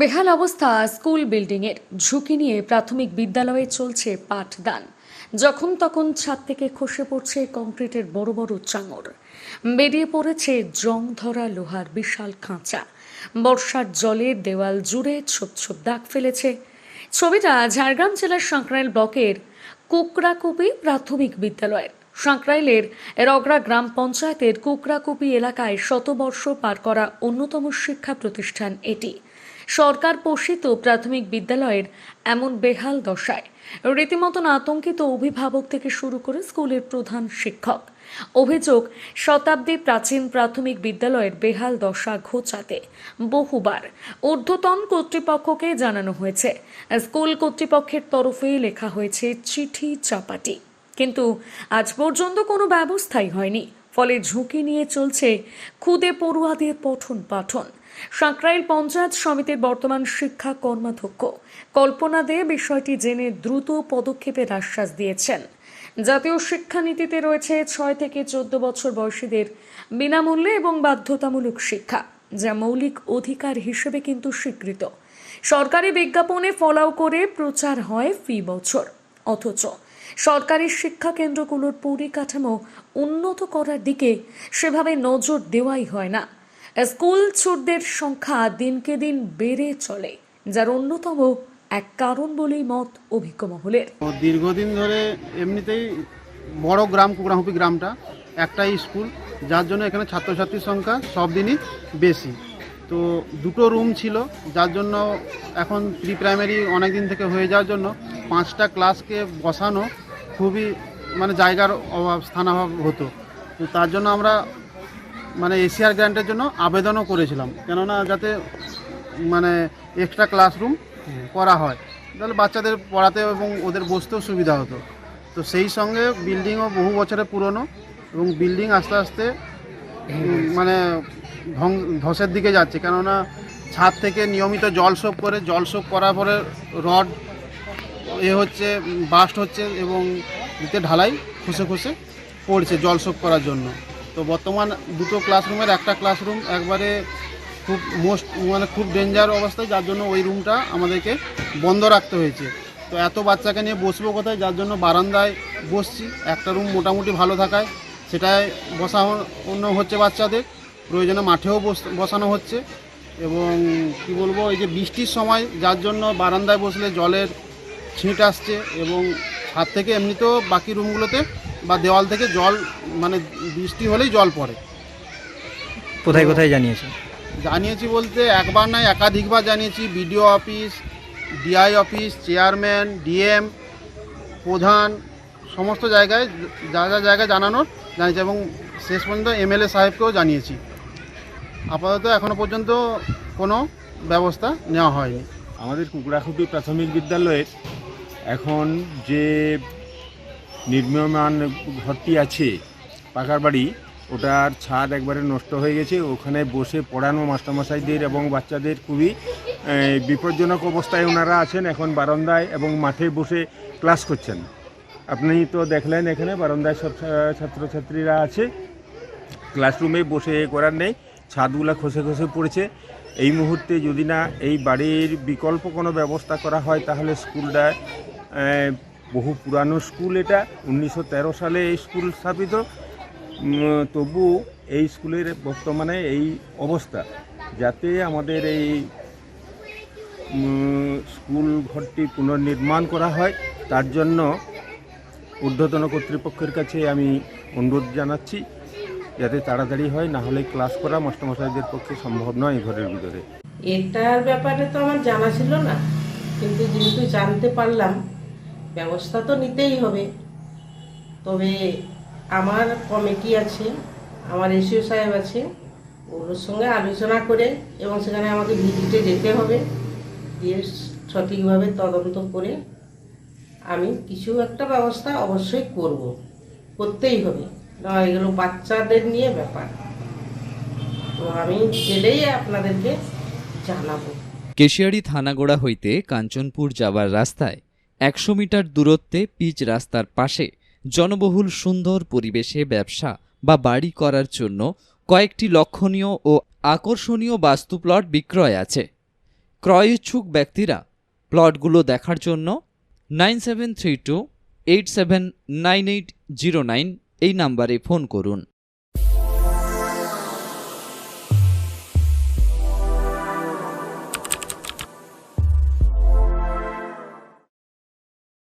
বেহাল অবস্থা স্কুল বিল্ডিংয়ের ঝুঁকি নিয়ে প্রাথমিক বিদ্যালয়ে চলছে পাঠদান। যখন তখন ছাদ থেকে খসে পড়ছে কংক্রিটের বড় বড় চাঙড়। বেরিয়ে পড়েছে জং ধরা লোহার বিশাল খাঁচা। বর্ষার জলে দেওয়াল জুড়ে ছোপ ছোপ দাগ ফেলেছে। ছবিটা ঝাড়গ্রাম জেলার সাঁকরাইল ব্লকের কুকরাকুপি প্রাথমিক বিদ্যালয়ের। সাঁকরাইলের রগড়া গ্রাম পঞ্চায়েতের কুকরাকুপি এলাকায় শতবর্ষ পার করা অন্যতম শিক্ষা প্রতিষ্ঠান এটি। সরকার পোষিত প্রাথমিক বিদ্যালয়ের এমন বেহাল দশায়। রীতিমতন আতঙ্কিত অভিভাবক থেকে শুরু করে স্কুলের প্রধান শিক্ষক। অভিযোগ, শতাব্দী প্রাচীন প্রাথমিক বিদ্যালয়ের বেহাল দশা ঘোচাতে বহুবার। ঊর্ধ্বতন কর্তৃপক্ষকে জানানো হয়েছে, স্কুল কর্তৃপক্ষের তরফে লেখা হয়েছে চিঠি চাপাটি। কিন্তু আজ পর্যন্ত কোনো ব্যবস্থাই হয়নি। ফলে ঝুঁকি নিয়ে চলছে খুদে পড়ুয়াদের পঠন পাঠন সাঁকরাইল পঞ্চায়েত সমিতির বর্তমান শিক্ষা কর্মাধ্যক্ষ। কল্পনা দে বিষয়টি জেনে দ্রুত পদক্ষেপের আশ্বাস দিয়েছেন। জাতীয় শিক্ষানীতিতে রয়েছে ছয় থেকে চোদ্দ বছর বয়সীদের বিনামূল্যে এবং বাধ্যতামূলক শিক্ষা, যা মৌলিক অধিকার হিসেবে কিন্তু স্বীকৃত। সরকারি বিজ্ঞাপনে ফলাও করে প্রচার হয় ফি বছর। অথচ সরকারি শিক্ষা কেন্দ্রগুলোর পরিকাঠামো উন্নত করার দিকে সেভাবে নজর দেওয়াই হয় না। স্কুল ছুটদের সংখ্যা দিনকে দিন বেড়ে চলে, যার অন্যতম এক কারণ বলেই মত অভিজ্ঞ মহলের। দীর্ঘদিন ধরে এমনিতেই বড় গ্রাম কুকরাহুপি গ্রামটা, একটাই স্কুল, যার জন্য এখানে ছাত্রছাত্রীর সংখ্যা সব দিনই বেশি। তো দুটো রুম ছিল, যার জন্য এখন প্রি প্রাইমারি অনেক দিন থেকে হয়ে যাওয়ার জন্য পাঁচটা ক্লাসকে বসানো খুবই মানে জায়গার অভাব, স্থানাভাব হতো। তো তার জন্য আমরা মানে এশিয়ার গ্র্যান্টের জন্য আবেদনও করেছিলাম। কেননা যাতে মানে এক্সট্রা ক্লাসরুম করা হয়। তাহলে বাচ্চাদের পড়াতে এবং ওদের বসতেও সুবিধা হতো। তো সেই সঙ্গে বিল্ডিংও বহু বছরের পুরনো এবং বিল্ডিং আস্তে আস্তে মানে ধসের দিকে যাচ্ছে। কেননা ছাদ থেকে নিয়মিত জল শোপ করে, জল শোপ করার পরে রড এ হচ্ছে, বাস্ট হচ্ছে এবং দিতে ঢালাই খুশে খুশে পড়ছে জল শোপ করার জন্য। তো বর্তমান দুটো ক্লাসরুমের একটা ক্লাসরুম একবারে খুব মোস্ট মানে খুব ডেঞ্জার অবস্থায়, যার জন্য ওই রুমটা আমাদেরকে বন্ধ রাখতে হয়েছে। তো এত বাচ্চাকে নিয়ে বসবো কোথায়? যার জন্য বারান্দায় বসছি। একটা রুম মোটামুটি ভালো থাকায় সেটাই বসানো হচ্ছে বাচ্চাদের। প্রয়োজনে মাঠেও বস- বসানো হচ্ছে। এবং কি বলব, এই যে বৃষ্টির সময়, যার জন্য বারান্দায় বসলে জলের ছিট আসছে এবং হাত থেকে এমনিতেও বাকি রুমগুলোতে বা দেওয়াল থেকে জল মানে বৃষ্টি হলেই জল পড়ে। কোথায় কোথায় জানিয়েছে? জানিয়েছি বলতে একবার নয় একাধিকবার জানিয়েছি। BDO office DI office chairman DM প্রধান সমস্ত জায়গায় যা যা জায়গায় জানানোর জানিয়েছি এবং শেষ পর্যন্ত এমএলএ সাহেবকেও জানিয়েছি। আপাতত এখনও পর্যন্ত কোনো ব্যবস্থা নেওয়া হয়নি। আমাদের কুকুরাখুটি প্রাথমিক বিদ্যালয়ের এখন যে নির্মীয়মান ঘরটি আছে। পাকার বাড়ি। ওটার ছাদ একবারে নষ্ট হয়ে গেছে। ওখানে বসে পড়ানো মাস্টারমশাইদের এবং বাচ্চাদের খুবই বিপজ্জনক অবস্থায় ওনারা আছেন। এখন বারান্দায় এবং মাঠে বসে ক্লাস করছেন। আপনি তো দেখলেন এখানে বারান্দায় সব ছাত্রছাত্রীরা আছে। ক্লাসরুমে বসে এ করার নেই। ছাদগুলো খসে খসে পড়েছে। এই মুহূর্তে যদি না এই বাড়ির বিকল্প কোনো ব্যবস্থা করা হয়, তাহলে স্কুলটা বহু পুরানো স্কুল এটা, উনিশশো তেরো সালে এই স্কুল স্থাপিত। তবু এই স্কুলের বর্তমানে এই অবস্থা, যাতে আমাদের এই স্কুল ঘরটি পুনর্নির্মাণ করা হয়, তার জন্য ঊর্ধ্বতন কর্তৃপক্ষের কাছে আমি অনুরোধ জানাচ্ছি, যাতে তাড়াতাড়ি হয়, না হলে ক্লাস করা মাস্টারমশাইদের পক্ষে সম্ভব নয় এই ঘরের ভিতরে। এটার ব্যাপারে তো আমার জানা ছিল না, কিন্তু যেহেতু জানতে পারলাম ব্যবস্থা তো নিতেই হবে। তবে আমার কমিটি আছে, আমার এসিও সাহেব আছে, ওর সঙ্গে আলোচনা করে এবং সেখানে আমাকে ভিজিটে যেতে হবে। দিয়ে সঠিকভাবে তদন্ত করে আমি কিছু একটা ব্যবস্থা অবশ্যই করব। করতেই হবে, না এগুলো বাচ্চাদের নিয়ে ব্যাপার। তো আমি গেলেই আপনাদেরকে জানাব। কেশিয়ারি থানাগোড়া হইতে কাঞ্চনপুর যাবার রাস্তায় একশো মিটার দূরত্বে পিচ রাস্তার পাশে জনবহুল সুন্দর পরিবেশে ব্যবসা বা বাড়ি করার জন্য কয়েকটি লক্ষণীয় ও আকর্ষণীয় বাস্তু প্লট বিক্রয় আছে। ক্রয় ইচ্ছুক ব্যক্তিরা প্লটগুলো দেখার জন্য nine seven three two eight seven nine eight zero nine এই নাম্বারে ফোন করুন।